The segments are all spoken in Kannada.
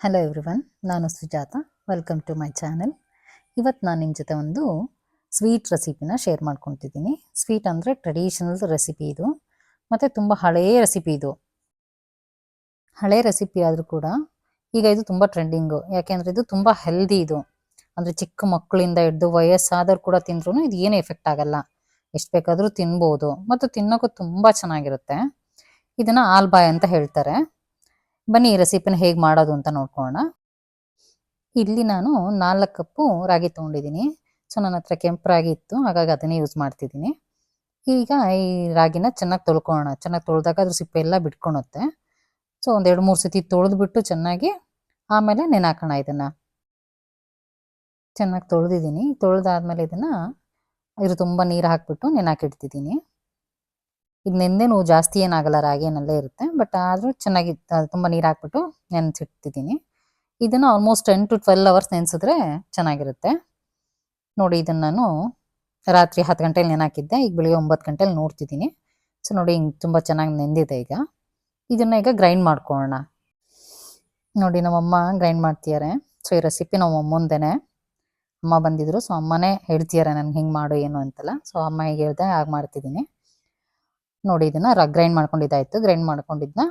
ಹಲೋ ಎವ್ರಿವನ್ ನಾನು Sujatha. Welcome to my channel ಇವತ್ತು ನಾನು ನಿಮ್ಮ ಜೊತೆ ಒಂದು ಸ್ವೀಟ್ ರೆಸಿಪಿನ ಶೇರ್ ಮಾಡ್ಕೊತಿದ್ದೀನಿ. ಸ್ವೀಟ್ ಅಂದರೆ ಟ್ರೆಡಿಷನಲ್ ರೆಸಿಪಿ ಇದು. ಮತ್ತು ತುಂಬ ಹಳೆಯ ರೆಸಿಪಿ ಇದು. ಹಳೆ ರೆಸಿಪಿ ಆದರೂ ಕೂಡ ಈಗ ಇದು ತುಂಬ ಟ್ರೆಂಡಿಂಗು ಯಾಕೆಂದರೆ ಇದು ತುಂಬ ಹೆಲ್ದಿ ಇದು. ಅಂದರೆ ಚಿಕ್ಕ ಮಕ್ಕಳಿಂದ ಹಿಡ್ದು ವಯಸ್ಸಾದವ್ರು ಕೂಡ ತಿಂದ್ರೂ ಇದು ಏನು ಎಫೆಕ್ಟ್ ಆಗಲ್ಲ. ಎಷ್ಟು ಬೇಕಾದರೂ ತಿನ್ಬೋದು. ಮತ್ತು ತಿನ್ನೋಕ್ಕೂ ತುಂಬ ಚೆನ್ನಾಗಿರುತ್ತೆ. ಇದನ್ನು ಆಲ್ಬಾಯ್ ಅಂತ ಹೇಳ್ತಾರೆ. ಬನ್ನಿ ರೆಸಿಪಿನ ಹೇಗೆ ಮಾಡೋದು ಅಂತ ನೋಡ್ಕೊಳ್ಳೋಣ. ಇಲ್ಲಿ ನಾನು ನಾಲ್ಕು ಕಪ್ಪು ರಾಗಿ ತೊಗೊಂಡಿದ್ದೀನಿ. ಸೊ, ನನ್ನ ಹತ್ರ ಕೆಂಪು ರಾಗಿ ಇತ್ತು. ಹಾಗಾಗಿ ಅದನ್ನೇ ಯೂಸ್ ಮಾಡ್ತಿದ್ದೀನಿ. ಈಗ ಈ ರಾಗಿನ ಚೆನ್ನಾಗಿ ತೊಳ್ಕೊಳ್ಳೋಣ. ಚೆನ್ನಾಗಿ ತೊಳೆದಾಗ ಅದ್ರ ಸಿಪ್ಪೆ ಎಲ್ಲ ಬಿಟ್ಕೊಳುತ್ತೆ ಸೊ ಒಂದೆರಡು ಮೂರು ಸತಿ ತೊಳೆದ್ಬಿಟ್ಟು ಚೆನ್ನಾಗಿ ಆಮೇಲೆ ನೆನಾಕೋಣ ಇದನ್ನು. ಚೆನ್ನಾಗಿ ತೊಳೆದಿದ್ದೀನಿ. ತೊಳೆದಾದ್ಮೇಲೆ ಇದನ್ನು ಇದ್ರ ತುಂಬ ನೀರು ಹಾಕ್ಬಿಟ್ಟು ನೆನಾಕಿಡ್ತಿದ್ದೀನಿ ಇದು ನೆಂದೇನು ಜಾಸ್ತಿ ಏನಾಗಲ್ಲ, ರಾಗಿ ಏನಲ್ಲೇ ಇರುತ್ತೆ. ಬಟ್ ಆದರೂ ಚೆನ್ನಾಗಿ ತುಂಬ ನೀರು ಹಾಕ್ಬಿಟ್ಟು ನೆನೆಸಿಡ್ತಿದ್ದೀನಿ ಇದನ್ನು almost ten to twelve hours ನೆನೆಸಿದ್ರೆ ಚೆನ್ನಾಗಿರುತ್ತೆ. ನೋಡಿ, ಇದನ್ನು ನಾನು ರಾತ್ರಿ ಹತ್ತು ಗಂಟೆಲಿ ನೆನಾಕಿದ್ದೆ. ಈಗ ಬೆಳಿಗ್ಗೆ ಒಂಬತ್ತು ಗಂಟೆಲಿ ನೋಡ್ತಿದ್ದೀನಿ. ಸೊ ನೋಡಿ, ಹಿಂಗೆ ತುಂಬ ಚೆನ್ನಾಗಿ ನೆಂದಿದೆ ಈಗ. ಇದನ್ನು ಈಗ ಗ್ರೈಂಡ್ ಮಾಡ್ಕೊಳ್ಳೋಣ. ನೋಡಿ, ನಮ್ಮಮ್ಮ ಗ್ರೈಂಡ್ ಮಾಡ್ತಿದ್ದಾರೆ ಸೊ ಈ ರೆಸಿಪಿ ನಮ್ಮ ಅಮ್ಮಂದೇನೆ. ಅಮ್ಮ ಬಂದಿದ್ರು. ಸೊ ಅಮ್ಮನೇ ಹೇಳ್ತಿದ್ದಾರೆ ನನ್ಗೆ ಹಿಂಗೆ ಮಾಡು, ಏನು ಅಂತೆಲ್ಲ. ಸೊ ಅಮ್ಮ ಈಗ ಹೇಳ್ದೆ, ಹಾಗೆ ಮಾಡ್ತಿದ್ದೀನಿ. ನೋಡಿ ಇದನ್ನ ಗ್ರೈಂಡ್ ಮಾಡ್ಕೊಂಡಿದ್ದಾಯ್ತು ಗ್ರೈಂಡ್ ಮಾಡ್ಕೊಂಡಿದ್ನ.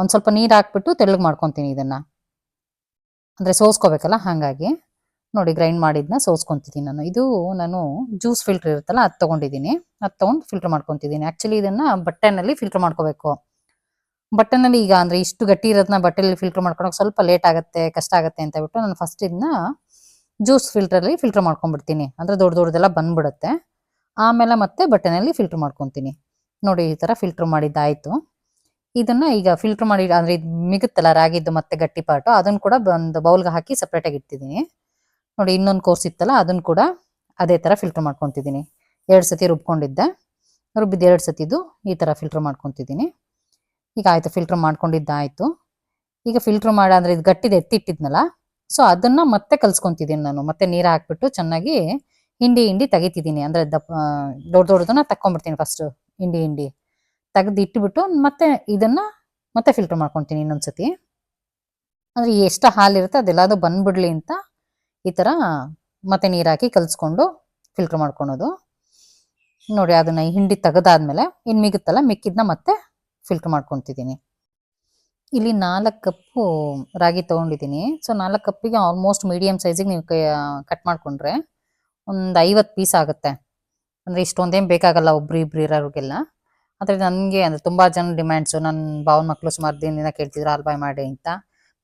ಒಂದು ಸ್ವಲ್ಪ ನೀರು ಹಾಕ್ಬಿಟ್ಟು ತೆಳ್ಳಗೆ ಮಾಡ್ಕೊತೀನಿ ಇದನ್ನ. ಅಂದರೆ ಸೋಸ್ಕೋಬೇಕಲ್ಲ, ಹಾಗಾಗಿ. ನೋಡಿ ಗ್ರೈಂಡ್ ಮಾಡಿದ್ನ ಸೋಸ್ಕೊತಿದ್ದೀನಿ ನಾನು. ಇದು ನಾನು ಜ್ಯೂಸ್ ಫಿಲ್ಟರ್ ಇರುತ್ತಲ್ಲ, ಅದು ತೊಗೊಂಡಿದ್ದೀನಿ ಅದು ತೊಗೊಂಡು ಫಿಲ್ಟರ್ ಮಾಡ್ಕೊತಿದ್ದೀನಿ ಆ್ಯಕ್ಚುಲಿ ಇದನ್ನ ಬಟ್ಟೆನಲ್ಲಿ ಫಿಲ್ಟರ್ ಮಾಡ್ಕೋಬೇಕು. ಬಟ್ಟೆನಲ್ಲಿ ಈಗ ಅಂದರೆ ಇಷ್ಟು ಗಟ್ಟಿ ಇರೋದನ್ನ ಬಟ್ಟೆಯಲ್ಲಿ ಫಿಲ್ಟರ್ ಮಾಡ್ಕೊಳಕ್ಕೆ ಸ್ವಲ್ಪ ಲೇಟ್ ಆಗುತ್ತೆ, ಕಷ್ಟ ಆಗುತ್ತೆ ಅಂತ ಬಿಟ್ಟು ನಾನು ಫಸ್ಟ್ ಇದನ್ನ ಜ್ಯೂಸ್ ಫಿಲ್ಟರಲ್ಲಿ ಫಿಲ್ಟರ್ ಮಾಡ್ಕೊಂಡ್ಬಿಡ್ತೀನಿ. ಅಂದರೆ ದೊಡ್ಡ ದೊಡ್ಡದೆಲ್ಲ ಬಂದ್ಬಿಡುತ್ತೆ. ಆಮೇಲೆ ಮತ್ತೆ ಬಟ್ಟೆನಲ್ಲಿ ಫಿಲ್ಟರ್ ಮಾಡ್ಕೊತೀನಿ. ನೋಡಿ, ಈ ಥರ ಫಿಲ್ಟರ್ ಮಾಡಿದ್ದಾಯಿತು. ಇದನ್ನ ಈಗ ಫಿಲ್ಟರ್ ಮಾಡಿ, ಅಂದರೆ ಇದು ಮಿಗುತ್ತಲ್ಲ, ರಾಗಿದ್ದು ಮತ್ತೆ ಗಟ್ಟಿ ಪಾಟು, ಅದನ್ನು ಕೂಡ ಒಂದು ಬೌಲ್ಗೆ ಹಾಕಿ ಸಪ್ರೇಟಾಗಿ ಇಡ್ತಿದ್ದೀನಿ ನೋಡಿ, ಇನ್ನೊಂದು ಕೋರ್ಸ್ ಇತ್ತಲ್ಲ, ಅದನ್ನು ಕೂಡ ಅದೇ ಥರ ಫಿಲ್ಟರ್ ಮಾಡ್ಕೊತಿದ್ದೀನಿ. ಎರಡು ಸತಿ ರುಬ್ಕೊಂಡಿದ್ದೆ. ರುಬ್ಬಿದ್ದು ಎರಡು ಸತಿದು ಈ ಥರ ಫಿಲ್ಟರ್ ಮಾಡ್ಕೊತಿದ್ದೀನಿ. ಈಗ ಆಯಿತು ಫಿಲ್ಟರ್ ಮಾಡ್ಕೊಂಡಿದ್ದಾಯಿತು. ಈಗ ಫಿಲ್ಟರ್ ಮಾಡಿ, ಅಂದರೆ ಇದು ಗಟ್ಟಿದೆ ಎತ್ತಿಟ್ಟಿದ್ನಲ್ಲ ಸೊ ಅದನ್ನು ಮತ್ತೆ ಕಲ್ಸ್ಕೊತಿದ್ದೀನಿ ನಾನು. ಮತ್ತೆ ನೀರು ಹಾಕ್ಬಿಟ್ಟು ಚೆನ್ನಾಗಿ ಹಿಂಡಿ ಹಿಂಡಿ ತೆಗಿತಿದ್ದೀನಿ. ಅಂದರೆ ದಪ್ಪ ದೊಡ್ಡ ದೊಡ್ಡದನ್ನ ತಕ್ಕೊಂಬಿಡ್ತೀನಿ ಫಸ್ಟು ಹಿಂಡಿ ಹಿಂಡಿ. ತೆಗೆದು ಇಟ್ಬಿಟ್ಟು ಮತ್ತೆ ಇದನ್ನು ಮತ್ತೆ ಫಿಲ್ಟರ್ ಮಾಡ್ಕೊತೀನಿ ಇನ್ನೊಂದ್ಸತಿ. ಅಂದರೆ ಎಷ್ಟು ಹಾಲಿರುತ್ತೆ ಅದೆಲ್ಲದು ಬಂದ್ಬಿಡ್ಲಿ ಅಂತ ಈ ಥರ ಮತ್ತೆ ನೀರು ಹಾಕಿ ಕಲಿಸ್ಕೊಂಡು ಫಿಲ್ಟರ್ ಮಾಡ್ಕೊಳೋದು. ನೋಡಿ, ಅದನ್ನು ಹಿಂಡಿ ತೆಗೆದಾದ್ಮೇಲೆ ಇನ್ನು ಮಿಗುತ್ತಲ್ಲ ಮಿಕ್ಕಿದ್ನ ಮತ್ತೆ ಫಿಲ್ಟರ್ ಮಾಡ್ಕೊತಿದ್ದೀನಿ. ಇಲ್ಲಿ ನಾಲ್ಕು ಕಪ್ಪು ರಾಗಿ ತೊಗೊಂಡಿದ್ದೀನಿ. ಸೊ ನಾಲ್ಕು ಕಪ್ಪಿಗೆ ಆಲ್ಮೋಸ್ಟ್ ಮೀಡಿಯಮ್ ಸೈಜಿಗೆ ನೀವು ಕಟ್ ಮಾಡಿಕೊಂಡ್ರೆ ಒಂದು ಐವತ್ತು ಪೀಸ್ ಆಗುತ್ತೆ. ಅಂದರೆ ಇಷ್ಟೊಂದೇನು ಬೇಕಾಗಲ್ಲ ಒಬ್ರು ಇಬ್ರು ಇರೋರಿಗೆಲ್ಲ. ಆದರೆ ನನಗೆ ಅಂದರೆ ತುಂಬ ಜನ ಡಿಮ್ಯಾಂಡ್ಸು ನನ್ನ ಭಾವನ ಮಕ್ಕಳು ಸುಮಾರು ದಿನದಿಂದ ಕೇಳ್ತಿದ್ರು ಆಲ್ಬಾಯ್ ಮಾಡಿ ಅಂತ.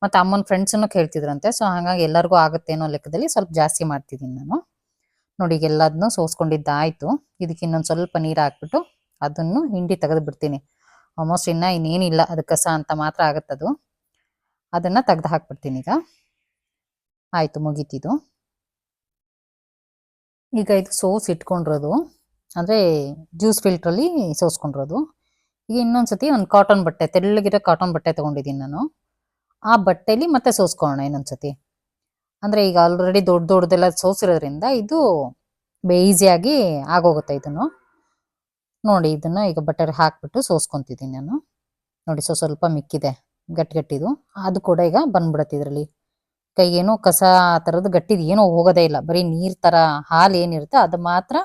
ಮತ್ತು ಅಮ್ಮನ ಫ್ರೆಂಡ್ಸನ್ನು ಕೇಳ್ತಿದ್ರಂತೆ. ಸೊ ಹಾಗಾಗಿ ಎಲ್ಲರಿಗೂ ಆಗುತ್ತೆ ಅನ್ನೋ ಲೆಕ್ಕದಲ್ಲಿ ಸ್ವಲ್ಪ ಜಾಸ್ತಿ ಮಾಡ್ತಿದ್ದೀನಿ ನಾನು. ನೋಡಿ ಎಲ್ಲದನ್ನೂ ಸೋಸ್ಕೊಂಡಿದ್ದಾಯಿತು. ಇದಕ್ಕೆ ಇನ್ನೊಂದು ಸ್ವಲ್ಪ ನೀರು ಹಾಕ್ಬಿಟ್ಟು ಅದನ್ನು ಹಿಂಡಿ ತೆಗೆದು ಬಿಡ್ತೀನಿ. ಆಲ್ಮೋಸ್ಟ್ ಇನ್ನು ಇನ್ನೇನಿಲ್ಲ ಅದು ಕಸ ಅಂತ ಮಾತ್ರ ಆಗುತ್ತದು. ಅದನ್ನು ತೆಗ್ದು ಹಾಕ್ಬಿಡ್ತೀನಿ ಈಗ. ಆಯಿತು, ಮುಗೀತಿದು. ಈಗ ಇದು ಸೋಸ್ ಇಟ್ಕೊಂಡಿರೋದು, ಅಂದರೆ ಜ್ಯೂಸ್ ಫಿಲ್ಟ್ರಲ್ಲಿ ಸೋಸ್ಕೊಂಡಿರೋದು. ಈಗ ಇನ್ನೊಂದು ಸತಿ ಒಂದು ಕಾಟನ್ ಬಟ್ಟೆ, ತೆಳ್ಳಗಿರೋ ಕಾಟನ್ ಬಟ್ಟೆ ತೊಗೊಂಡಿದ್ದೀನಿ ನಾನು. ಆ ಬಟ್ಟೆಲಿ ಮತ್ತೆ ಸೋಸ್ಕೊಳ್ಳೋಣ ಇನ್ನೊಂದ್ಸತಿ. ಅಂದರೆ ಈಗ ಆಲ್ರೆಡಿ ದೊಡ್ಡ ದೊಡ್ಡದೆಲ್ಲ ಸೋಸಿರೋದ್ರಿಂದ ಇದು ಈಸಿಯಾಗಿ ಆಗೋಗುತ್ತೆ ಇದನ್ನು. ನೋಡಿ, ಇದನ್ನು ಈಗ ಬಟ್ಟೆ ಹಾಕ್ಬಿಟ್ಟು ಸೋಸ್ಕೊತಿದ್ದೀನಿ ನಾನು. ನೋಡಿ, ಸೊ ಸ್ವಲ್ಪ ಮಿಕ್ಕಿದೆ ಗಟ್ಟಿಗಟ್ಟಿದು ಅದು ಕೂಡ ಈಗ ಬಂದ್ಬಿಡತ್ತೆ ಇದರಲ್ಲಿ. ಕೈಗೇನೋ ಕಸ ಆ ಥರದ್ದು ಗಟ್ಟಿದ್ ಏನೋ ಹೋಗೋದೇ ಇಲ್ಲ. ಬರೀ ನೀರು ಥರ ಹಾಲು ಏನಿರುತ್ತೆ ಅದು ಮಾತ್ರ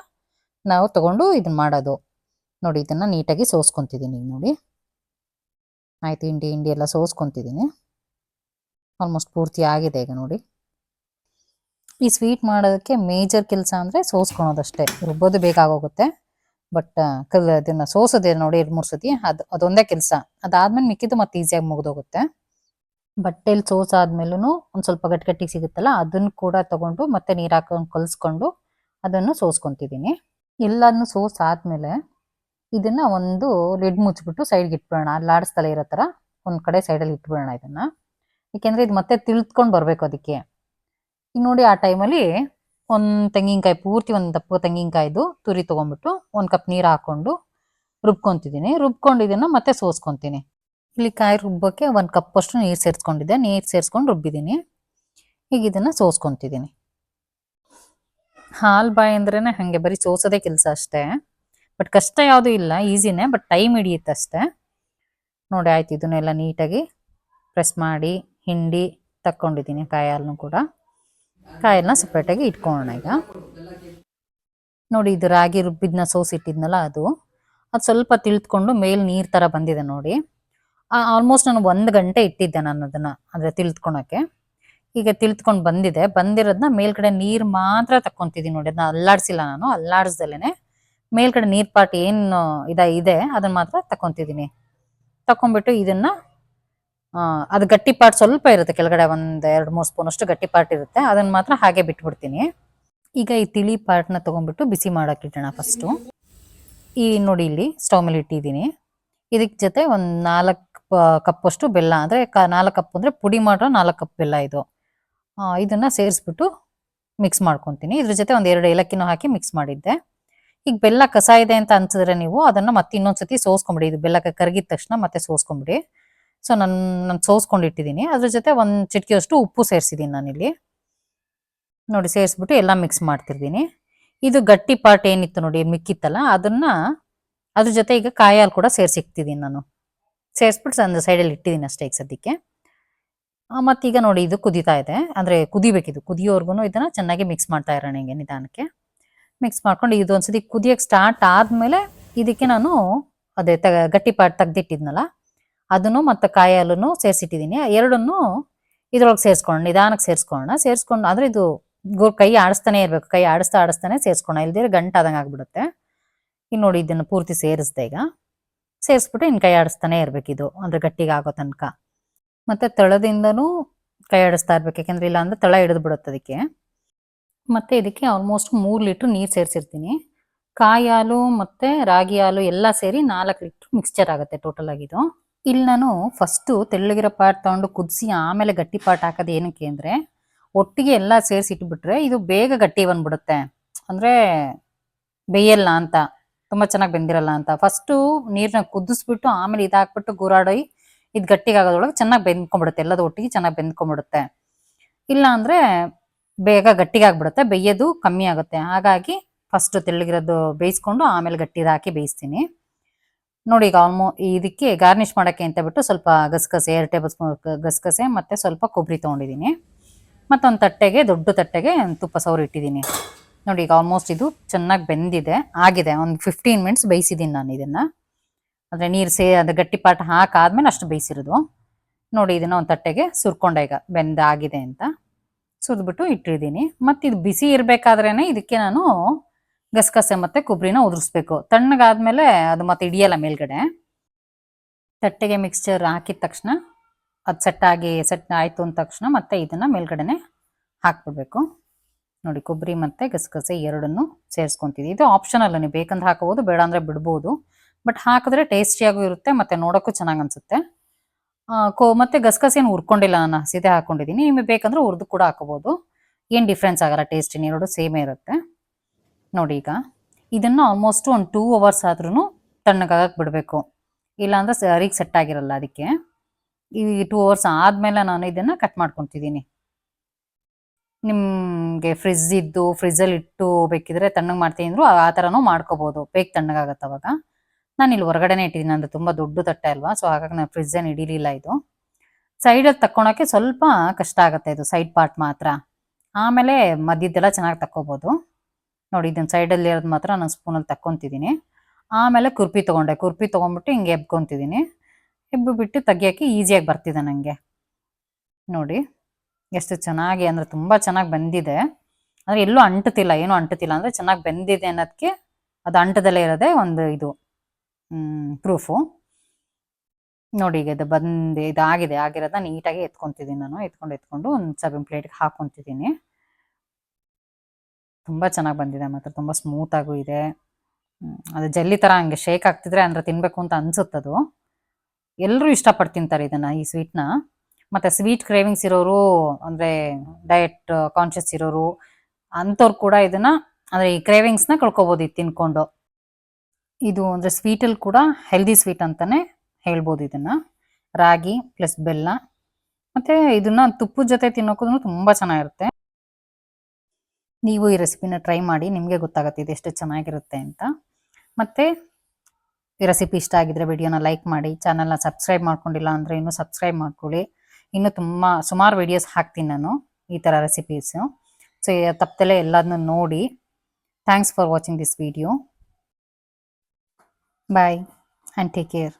ನಾವು ತಗೊಂಡು ಇದನ್ನ ಮಾಡೋದು. ನೋಡಿ, ಇದನ್ನ ನೀಟಾಗಿ ಸೋಸ್ಕೊತಿದ್ದೀನಿ ಈಗ ನೋಡಿ. ಆಯ್ತು, ಹಿಂಡಿ ಹಿಂಡಿ ಎಲ್ಲ ಆಲ್ಮೋಸ್ಟ್ ಪೂರ್ತಿ ಆಗಿದೆ ಈಗ ನೋಡಿ. ಈ ಸ್ವೀಟ್ ಮಾಡೋದಕ್ಕೆ ಮೇಜರ್ ಕೆಲಸ ಅಂದರೆ ಸೋಸ್ಕೊಳೋದಷ್ಟೇ. ರುಬ್ಬೋದು ಬೇಕಾಗೋಗುತ್ತೆ ಬಟ್ ಕಲ್, ಅದನ್ನ ಸೋಸೋದೇ ನೋಡಿ ಎರಡು ಮೂರು ಸತಿ. ಅದು, ಅದೊಂದೇ ಕೆಲಸ. ಅದಾದ್ಮೇಲೆ ಮಿಕ್ಕಿದ್ದು ಮತ್ತೆ ಈಸಿಯಾಗಿ ಮುಗಿದೋಗುತ್ತೆ. ಬಟ್ಟೆಲಿ ಸೋಸಾದ್ಮೇಲೂ ಒಂದು ಸ್ವಲ್ಪ ಗಟ್ಟಿಗಟ್ಟಿಗೆ ಸಿಗುತ್ತಲ್ಲ ಅದನ್ನು ಕೂಡ ತಗೊಂಡು ಮತ್ತೆ ನೀರು ಹಾಕೊಂಡು ಕಲಿಸ್ಕೊಂಡು ಅದನ್ನು ಸೋಸ್ಕೊತಿದ್ದೀನಿ ಎಲ್ಲದನ್ನು ಸೋಸ್ ಆದ್ಮೇಲೆ ಇದನ್ನ ಒಂದು ಲಿಡ್ ಮುಚ್ಚಿಬಿಟ್ಟು ಸೈಡ್ಗೆ ಇಟ್ಬಿಡೋಣ. ಲಾಡಿಸ್ತಲೇ ಇರೋ ಥರ ಒಂದು ಕಡೆ ಸೈಡಲ್ಲಿ ಇಟ್ಬಿಡೋಣ ಇದನ್ನ. ಏಕೆಂದರೆ ಇದು ಮತ್ತೆ ತಿಳ್ತ್ಕೊಂಡು ಬರಬೇಕು ಅದಕ್ಕೆ. ಈಗ ನೋಡಿ ಆ ಟೈಮಲ್ಲಿ ಒಂದು ತೆಂಗಿನಕಾಯಿ, ಪೂರ್ತಿ ಒಂದು ದಪ್ಪ ತೆಂಗಿನಕಾಯ್ದು ತುರಿ ತೊಗೊಂಡ್ಬಿಟ್ಟು ಒಂದು ಕಪ್ ನೀರು ಹಾಕ್ಕೊಂಡು ರುಬ್ಕೊತಿದ್ದೀನಿ ರುಬ್ಕೊಂಡು ಇದನ್ನು ಮತ್ತೆ ಸೋಸ್ಕೊತೀನಿ. ಇಲ್ಲಿ ಕಾಯಿ ರುಬ್ಬೋಕ್ಕೆ ಒಂದು ಕಪ್ಪಷ್ಟು ನೀರು ಸೇರಿಸ್ಕೊಂಡಿದ್ದೆ. ನೀರು ಸೇರಿಸ್ಕೊಂಡು ರುಬ್ಬಿದ್ದೀನಿ. ಈಗ ಇದನ್ನು ಸೋಸ್ಕೊತಿದ್ದೀನಿ. ಹಾಲು ಬಾಯಿ ಅಂದ್ರೇ ಹಾಗೆ ಬರೀ ಸೋಸೋದೇ ಕೆಲಸ ಅಷ್ಟೇ. ಬಟ್ ಕಷ್ಟ ಯಾವುದೂ ಇಲ್ಲ, ಈಸಿನೇ ಬಟ್ ಟೈಮ್ ಹಿಡಿಯುತ್ತೆ ಅಷ್ಟೇ. ನೋಡಿ ಆಯ್ತು, ಇದನ್ನೆಲ್ಲ ನೀಟಾಗಿ ಪ್ರೆಸ್ ಮಾಡಿ, ಹಿಂಡಿ ತಕ್ಕೊಂಡಿದ್ದೀನಿ ಕಾಯಿ ಹಾಲನ್ನು ಕೂಡ. ಕಾಯಿ ಹಾಲನ್ನ ಸಪ್ರೇಟಾಗಿ ಇಟ್ಕೊಳ್ಳೋಣ ಈಗ. ನೋಡಿ, ಇದು ರಾಗಿ ರುಬ್ಬಿದ್ನ ಸೋಸಿಟ್ಟಿದ್ನಲ್ಲ ಅದು. ಅದು ಸ್ವಲ್ಪ ತಿಳ್ತ್ಕೊಂಡು ಮೇಲೆ ನೀರು ಥರ ಬಂದಿದೆ ನೋಡಿ. ಆಲ್ಮೋಸ್ಟ್ ನಾನು ಒಂದ್ ಗಂಟೆ ಇಟ್ಟಿದ್ದೆ ನಾನು ಅದನ್ನ, ಅಂದ್ರೆ ತಿಳ್ತ್ಕೊಳಕ್ಕೆ ಈಗ ತಿಳ್ತ್ಕೊಂಡು ಬಂದಿದೆ. ಬಂದಿರೋದ್ನ ಮೇಲ್ಗಡೆ ನೀರ್ ಮಾತ್ರ ತಕ್ಕೊಂತಿದ್ದೀನಿ ನೋಡಿ. ಅದನ್ನ ಅಲ್ಲಾಡ್ಸಿಲ್ಲ ನಾನು ಅಲ್ಲಾಡ್ಸ್ದಲೇನೆ ಮೇಲ್ಗಡೆ ನೀರ್ ಪಾಟ್ ಏನು ಇದ ಇದೆ ಅದನ್ನ ಮಾತ್ರ ತಕ್ಕೊಂತಿದ್ದೀನಿ ತಕೊಂಡ್ಬಿಟ್ಟು ಇದನ್ನ ಅದು ಗಟ್ಟಿ ಪಾಟ್ ಸ್ವಲ್ಪ ಇರುತ್ತೆ. ಕೆಳಗಡೆ ಒಂದ್ ಎರಡು ಮೂರು ಸ್ಪೂನ್ ಅಷ್ಟು ಗಟ್ಟಿ ಪಾಟ್ ಇರುತ್ತೆ. ಅದನ್ನ ಮಾತ್ರ ಹಾಗೆ ಬಿಟ್ಬಿಡ್ತೀನಿ. ಈಗ ಈ ತಿಳಿ ಪಾರ್ಟ್ನ ತಗೊಂಡ್ಬಿಟ್ಟು ಬಿಸಿ ಮಾಡಕ್ ಇಟ್ಟಣ ಫಸ್ಟು ಈ ನೋಡಿ ಇಲ್ಲಿ ಸ್ಟವ್ ಮೇಲೆ ಇಟ್ಟಿದ್ದೀನಿ. ಇದಕ್ ಜೊತೆ ಒಂದ್ ನಾಲ್ಕು ಕಪ್ ಅಷ್ಟು ಬೆಲ್ಲ ಕ, ನಾಲ್ಕು ಕಪ್ ಅಂದರೆ ಪುಡಿ ಮಾಡೋ ನಾಲ್ಕು ಕಪ್ ಬೆಲ್ಲ ಇದು. ಇದನ್ನ ಸೇರಿಸ್ಬಿಟ್ಟು ಮಿಕ್ಸ್ ಮಾಡ್ಕೊತೀನಿ. ಇದ್ರ ಜೊತೆ ಒಂದು ಎರಡು ಏಲಕ್ಕಿನೂ ಹಾಕಿ ಮಿಕ್ಸ್ ಮಾಡಿದ್ದೆ. ಈಗ ಬೆಲ್ಲ ಕಸ ಇದೆ ಅಂತ ಅನ್ಸಿದ್ರೆ ನೀವು ಅದನ್ನು ಮತ್ತೆ ಇನ್ನೊಂದ್ಸತಿ ಸೋಸ್ಕೊಂಬಿಡಿ. ಇದು ಬೆಲ್ಲ ಕರಗಿದ ತಕ್ಷಣ ಮತ್ತೆ ಸೋಸ್ಕೊಂಬಿಡಿ. ಸೊ ನನ್, ನಾನು ಸೋಸ್ಕೊಂಡಿಟ್ಟಿದ್ದೀನಿ. ಅದ್ರ ಜೊತೆ ಒಂದು ಚಿಟಿಕೆಯಷ್ಟು ಉಪ್ಪು ಸೇರಿಸಿದ್ದೀನಿ ನಾನಿಲ್ಲಿ. ನೋಡಿ, ಸೇರಿಸ್ಬಿಟ್ಟು ಎಲ್ಲ ಮಿಕ್ಸ್ ಮಾಡ್ತಿರ್ತೀನಿ. ಇದು ಗಟ್ಟಿ ಪಾರ್ಟ್ ಏನಿತ್ತು ನೋಡಿ, ಮಿಕ್ಕಿತ್ತಲ್ಲ, ಅದನ್ನ ಅದ್ರ ಜೊತೆ ಈಗ ಕಾಯಿ ಹಾಲು ಕೂಡ ಸೇರ್ಸಿಕ್ತಿದ್ದೀನಿ ನಾನು. ಸೇರಿಸ್ಬಿಟ್ಟು ಒಂದು ಸೈಡಲ್ಲಿ ಇಟ್ಟಿದ್ದೀನಿ ಅಷ್ಟೇ ಸದ್ಯಕ್ಕೆ. ಮತ್ತೀಗ ನೋಡಿ ಇದು ಕುದೀತಾ ಇದೆ. ಅಂದ್ರೆ ಕುದಿಬೇಕಿದು. ಕುದಿಯೋವರೆಗೂ ಇದನ್ನು ಚೆನ್ನಾಗಿ ಮಿಕ್ಸ್ ಮಾಡ್ತಾ ಇರೋಣ ಹಿಂಗೆ ನಿಧಾನಕ್ಕೆ. ಮಿಕ್ಸ್ ಮಾಡ್ಕೊಂಡು ಇದು ಒಂದ್ಸತಿ ಕುದಿಯಕ್ಕೆ ಸ್ಟಾರ್ಟ್ ಆದಮೇಲೆ ಇದಕ್ಕೆ ನಾನು ಅದೇ ತ, ಗಟ್ಟಿ ಪಾಟ್ ತೆಗ್ದಿಟ್ಟಿದ್ನಲ್ಲ, ಅದನ್ನು ಮತ್ತೆ ಕಾಯಿ ಹಾಲನ್ನು ಸೇರಿಸಿಟ್ಟಿದ್ದೀನಿ ಎರಡನ್ನು ಇದ್ರೊಳಗೆ ಸೇರಿಸ್ಕೊಳ್ಳೋಣ, ನಿಧಾನಕ್ಕೆ ಸೇರಿಸ್ಕೊಳ್ಳೋಣ. ಸೇರಿಸ್ಕೊಂಡು ಅಂದ್ರೆ ಇದು ಕೈ ಆಡಿಸ್ತಾನೆ ಇರಬೇಕು. ಕೈ ಆಡಿಸ್ತಾ ಆಡಿಸ್ತಾನೆ ಸೇರಿಸ್ಕೊಳ್ಳೋಣ. ಇಲ್ದಿರ ಗಂಟಾದಂಗೆ ಆಗ್ಬಿಡುತ್ತೆ. ಇನ್ನು ನೋಡಿ ಇದನ್ನು ಪೂರ್ತಿ ಸೇರಿಸ್ದೆ ಈಗ. ಸೇರಿಸ್ಬಿಟ್ಟು ಇನ್ನು ಕೈ ಆಡಿಸ್ತಾನೆ ಇರ್ಬೇಕು ಇದು, ಅಂದ್ರೆ ಗಟ್ಟಿಗೆ ಆಗೋ ತನಕ. ಮತ್ತೆ ತಳದಿಂದನೂ ಕೈ ಆಡಿಸ್ತಾ ಇರ್ಬೇಕು, ಯಾಕಂದ್ರೆ ಇಲ್ಲ ಅಂದರೆ ತಳ ಹಿಡಿದು ಬಿಡುತ್ತೆ ಅದಕ್ಕೆ. ಮತ್ತೆ ಇದಕ್ಕೆ ಆಲ್ಮೋಸ್ಟ್ ಮೂರು ಲೀಟ್ರ್ ನೀರು ಸೇರಿಸಿರ್ತೀನಿ. ಕಾಯಿ ಹಾಲು ಮತ್ತೆ ರಾಗಿ ಹಾಲು ಎಲ್ಲ ಸೇರಿ ನಾಲ್ಕು ಲೀಟ್ರ್ ಮಿಕ್ಸ್ಚರ್ ಆಗುತ್ತೆ ಟೋಟಲ್ ಆಗಿದು ಇಲ್ಲಿ ನಾನು ಫಸ್ಟು ತೆಳ್ಳಗಿರೋ ಪಾರ್ಟ್ ತಗೊಂಡು ಕುದಿಸಿ ಆಮೇಲೆ ಗಟ್ಟಿ ಪಾರ್ಟ್ ಹಾಕೋದು ಏನಕ್ಕೆ ಅಂದ್ರೆ, ಒಟ್ಟಿಗೆ ಎಲ್ಲ ಸೇರಿಸಿ ಇಟ್ಬಿಟ್ರೆ ಇದು ಬೇಗ ಗಟ್ಟಿ ಬಂದ್ಬಿಡುತ್ತೆ. ಅಂದ್ರೆ ಬೇಯಲ್ಲ ಅಂತ. ತುಂಬಾ ಚೆನ್ನಾಗಿ ಬೆಂದಿರಲ್ಲ ಅಂತ. ಫಸ್ಟು ನೀರನ್ನ ಕುದಿಸ್ಬಿಟ್ಟು ಆಮೇಲೆ ಇದಾಕ್ಬಿಟ್ಟು ಗೂರಾಡಿ ಇದು ಗಟ್ಟಿಗಾಗೋದ್ರೊಳಗೆ ಚೆನ್ನಾಗಿ ಬೆಂದ್ಕೊಂಡ್ಬಿಡುತ್ತೆ. ಎಲ್ಲದ ಒಟ್ಟಿಗೆ ಚೆನ್ನಾಗಿ ಬೆಂದ್ಕೊಂಡ್ಬಿಡುತ್ತೆ. ಇಲ್ಲ ಅಂದ್ರೆ ಬೇಗ ಗಟ್ಟಿಗಾಗ್ಬಿಡುತ್ತೆ. ಬೇಯೋದು ಕಮ್ಮಿ ಆಗುತ್ತೆ. ಹಾಗಾಗಿ ಫಸ್ಟ್ ತೆಳ್ಳಗಿರೋದು ಬೇಯಿಸ್ಕೊಂಡು ಆಮೇಲೆ ಗಟ್ಟಿದಾಕಿ ಬೇಯಿಸ್ತೀನಿ. ನೋಡಿ ಈಗ ಆಲ್ಮೋ ಇದಕ್ಕೆ ಗಾರ್ನಿಷ್ ಮಾಡೋಕ್ಕೆ ಅಂತ ಬಿಟ್ಟು ಸ್ವಲ್ಪ ಗಸಗಸೆ, ಎರಡು ಟೇಬಲ್ ಸ್ಪೂನ್ ಗಸಗಸೆ ಮತ್ತು ಸ್ವಲ್ಪ ಕೊಬ್ಬರಿ ತೊಗೊಂಡಿದ್ದೀನಿ. ಮತ್ತೊಂದು ತಟ್ಟೆಗೆ, ದೊಡ್ಡ ತಟ್ಟೆಗೆ ತುಪ್ಪ ಸೌರು ಇಟ್ಟಿದ್ದೀನಿ. ನೋಡಿ, ಈಗ ಆಲ್ಮೋಸ್ಟ್ ಇದು ಚೆನ್ನಾಗಿ ಬೆಂದಿದೆ, ಆಗಿದೆ. ಒಂದು ಫಿಫ್ಟೀನ್ ಮಿನಿಟ್ಸ್ ಬೇಯಿಸಿದ್ದೀನಿ ನಾನು ಇದನ್ನು. ಅಂದರೆ ನೀರು ಸೇ, ಅದು ಗಟ್ಟಿ ಪಾಟ್ ಹಾಕಾದ್ಮೇಲೆ ಅಷ್ಟು ಬೇಯಿಸಿರೋದು. ನೋಡಿ, ಇದನ್ನು ಒಂದು ತಟ್ಟೆಗೆ ಸುರ್ಕೊಂಡೆ ಈಗ ಬೆಂದಾಗಿದೆ ಅಂತ. ಸುರಿದ್ಬಿಟ್ಟು ಇಟ್ಟಿದ್ದೀನಿ ಮತ್ತು ಇದು ಬಿಸಿ ಇರಬೇಕಾದ್ರೇ ಇದಕ್ಕೆ ನಾನು ಗಸಗಸೆ ಮತ್ತು ಕೊಬ್ಬರಿನ ಉದುರಿಸ್ಬೇಕು. ತಣ್ಣಗಾದ್ಮೇಲೆ ಅದು ಮತ್ತೆ ಹಿಡಿಯಲ್ಲ ಮೇಲ್ಗಡೆ. ತಟ್ಟೆಗೆ ಮಿಕ್ಸ್ಚರ್ ಹಾಕಿದ ತಕ್ಷಣ, ಅದು ಸೆಟ್ ಸೆಟ್ ಆಯಿತು ಅಂದ ತಕ್ಷಣ ಮತ್ತೆ ಇದನ್ನು ಮೇಲ್ಗಡೆನೆ ಹಾಕ್ಬಿಡ್ಬೇಕು. ನೋಡಿ ಕೊಬ್ಬರಿ ಮತ್ತು ಗಸಗಸೆ ಎರಡನ್ನು ಸೇರಿಸ್ಕೊತೀವಿ ಇದು ಆಪ್ಷನಲ್ ನೀವು ಬೇಕಂದ್ರೆ ಹಾಕೋಬೋದು ಬೇಡ ಅಂದರೆ ಬಿಡ್ಬೋದು. ಬಟ್ ಹಾಕಿದ್ರೆ ಟೇಸ್ಟಿಯಾಗೂ ಇರುತ್ತೆ ಮತ್ತು ನೋಡೋಕ್ಕೂ ಚೆನ್ನಾಗಿ ಅನಿಸುತ್ತೆ. ಕೊ, ಮತ್ತೆ ಗಸಗಸೆನ ಹುರ್ಕೊಂಡಿಲ್ಲ ನಾನು ಸೀದೆ ಹಾಕ್ಕೊಂಡಿದ್ದೀನಿ ನಿಮಗೆ ಬೇಕಂದ್ರೆ ಹುರಿದು ಕೂಡ ಹಾಕೋಬೋದು ಏನು ಡಿಫ್ರೆನ್ಸ್ ಆಗಲ್ಲ ಟೇಸ್ಟ್ ಎರಡು ಸೇಮೇ ಇರುತ್ತೆ. ನೋಡಿ ಈಗ, ಇದನ್ನು ಆಲ್ಮೋಸ್ಟ್ ಒಂದು ಟೂ ಅವರ್ಸ್ ಆದ್ರೂ ತಣ್ಣಗಾಗಕ್ಕೆ ಬಿಡಬೇಕು. ಇಲ್ಲಾಂದ್ರೆ ಸರಿಗೆ ಸೆಟ್ ಆಗಿರಲ್ಲ ಅದಕ್ಕೆ. ಈ ಟೂ ಅವರ್ಸ್ ಆದಮೇಲೆ ನಾನು ಇದನ್ನು ಕಟ್ ಮಾಡ್ಕೊತಿದ್ದೀನಿ ನಿಮಗೆ ಫ್ರಿಜ್ ಇದ್ದು ಫ್ರಿಜ್ಜಲ್ಲಿ ಇಟ್ಟು ಬೇಕಿದ್ರೆ ತಣ್ಣಗೆ ಮಾಡ್ತೀನಿ ಅಂದ್ರು ಆ ಥರನೂ ಮಾಡ್ಕೋಬೋದು. ಬೇಗ ತಣ್ಣಗಾಗತ್ತೆ ಅವಾಗ. ನಾನು ಇಲ್ಲಿ ಹೊರಗಡೆನೆ ಇಟ್ಟಿದ್ದೀನಿ ಅಂದ್ರೆ ತುಂಬಾ ದೊಡ್ಡ ತಟ್ಟೆ ಅಲ್ವಾ? ಸೊ ಹಾಗಾಗಿ ನಾನು ಫ್ರಿಜ್ಜನ್ನು ಹಿಡಿಲಿಲ್ಲ ಇದು. ಸೈಡಲ್ಲಿ ತಕ್ಕೊಳಕ್ಕೆ ಸ್ವಲ್ಪ ಕಷ್ಟ ಆಗುತ್ತೆ ಇದು ಸೈಡ್ ಪಾರ್ಟ್ ಮಾತ್ರ. ಆಮೇಲೆ ಮಧ್ಯದ್ದೆಲ್ಲ ಚೆನ್ನಾಗಿ ತಕ್ಕೋಬೋದು. ನೋಡಿ ಇದನ್ನ ಸೈಡಲ್ಲಿ ಇರೋದು ಮಾತ್ರ ನಾನು ಸ್ಪೂನಲ್ಲಿ ತಕ್ಕೊಂತಿದ್ದೀನಿ ಆಮೇಲೆ ಕುರ್ಪಿ ತೊಗೊಂಡೆ. ಕುರ್ಪಿ ತೊಗೊಂಡ್ಬಿಟ್ಟು ಹಿಂಗೆ ಎಬ್ಕೊಂತಿದ್ದೀನಿ ಎಬ್ಬು ಬಿಟ್ಟು ತೆಗಿಯೋಕ್ಕೆ ಈಸಿಯಾಗಿ ಬರ್ತಿದೆ ನನಗೆ ನೋಡಿ. ಎಷ್ಟು ಚೆನ್ನಾಗಿ ಅಂದರೆ ತುಂಬ ಚೆನ್ನಾಗಿ ಬಂದಿದೆ. ಅಂದರೆ ಎಲ್ಲೂ ಅಂಟುತ್ತಿಲ್ಲ, ಏನು ಅಂಟುತ್ತಿಲ್ಲ ಅಂದರೆ ಚೆನ್ನಾಗಿ ಬೆಂದಿದೆ ಅನ್ನೋದಕ್ಕೆ ಅದು ಅಂಟದಲ್ಲೇ ಇರೋದೇ ಒಂದು ಇದು ಪ್ರೂಫು ನೋಡಿ ಈಗ ಇದು ಬಂದು ಇದಾಗಿದೆ, ಆಗಿರೋದನ್ನ ನೀಟಾಗಿ ಎತ್ಕೊಂತಿದ್ದೀನಿ ನಾನು. ಎತ್ಕೊಂಡು ಎತ್ಕೊಂಡು ಒಂದು ಸಬಿನ್ ಪ್ಲೇಟ್ಗೆ ಹಾಕೊತಿದ್ದೀನಿ. ತುಂಬ ಚೆನ್ನಾಗಿ ಬಂದಿದೆ ಮಾತ್ರ, ತುಂಬ ಸ್ಮೂತಾಗೂ ಇದೆ. ಅದು ಜಲ್ಲಿ ಥರ ಹಂಗೆ ಶೇಕ್ ಆಗ್ತಿದ್ರೆ ಅಂದ್ರೆ ತಿನ್ನಬೇಕು ಅಂತ ಅನ್ಸುತ್ತದು. ಎಲ್ಲರೂ ಇಷ್ಟಪಟ್ಟು ತಿಂತಾರೆ ಇದನ್ನ, ಈ ಸ್ವೀಟ್ನ ಮತ್ತೆ ಸ್ವೀಟ್ ಕ್ರೇವಿಂಗ್ಸ್ ಇರೋರು, ಅಂದ್ರೆ ಡಯಟ್ ಕಾನ್ಶಿಯಸ್ ಇರೋರು, ಅಂಥವ್ರು ಕೂಡ ಇದನ್ನ, ಅಂದ್ರೆ ಈ ಕ್ರೇವಿಂಗ್ಸ್ನ ಕಳ್ಕೊಬೋದು ಇದು ತಿನ್ಕೊಂಡು. ಇದು ಅಂದ್ರೆ ಸ್ವೀಟಲ್ಲಿ ಕೂಡ ಹೆಲ್ದಿ ಸ್ವೀಟ್ ಅಂತಾನೆ ಹೇಳ್ಬೋದು ಇದನ್ನ. ರಾಗಿ ಪ್ಲಸ್ ಬೆಲ್ಲ. ಮತ್ತೆ ಇದನ್ನ ತುಪ್ಪದ ಜೊತೆ ತಿನ್ನೋಕ್ಕೂ ತುಂಬಾ ಚೆನ್ನಾಗಿರುತ್ತೆ. ನೀವು ಈ ರೆಸಿಪಿನ ಟ್ರೈ ಮಾಡಿ ನಿಮಗೆ ಗೊತ್ತಾಗುತ್ತೆ ಇದು ಎಷ್ಟು ಚೆನ್ನಾಗಿರುತ್ತೆ ಅಂತ. ಮತ್ತೆ ಈ ರೆಸಿಪಿ ಇಷ್ಟ ಆಗಿದ್ರೆ ವಿಡಿಯೋನ ಲೈಕ್ ಮಾಡಿ ಚಾನಲ್ನ ಸಬ್ಸ್ಕ್ರೈಬ್ ಮಾಡ್ಕೊಂಡಿಲ್ಲ ಅಂದ್ರೆ ಇನ್ನೂ ಸಬ್ಸ್ಕ್ರೈಬ್ ಮಾಡ್ಕೊಳ್ಳಿ. ಇನ್ನು ತುಂಬ ಸುಮಾರು ವಿಡಿಯೋಸ್ ಹಾಕ್ತೀನಿ ನಾನು ಈ ಥರ ರೆಸಿಪೀಸು ಸೊ ತಪ್ಪದಲ್ಲೇ ಎಲ್ಲದನ್ನೂ ನೋಡಿ. Thanks for watching this video bye and take care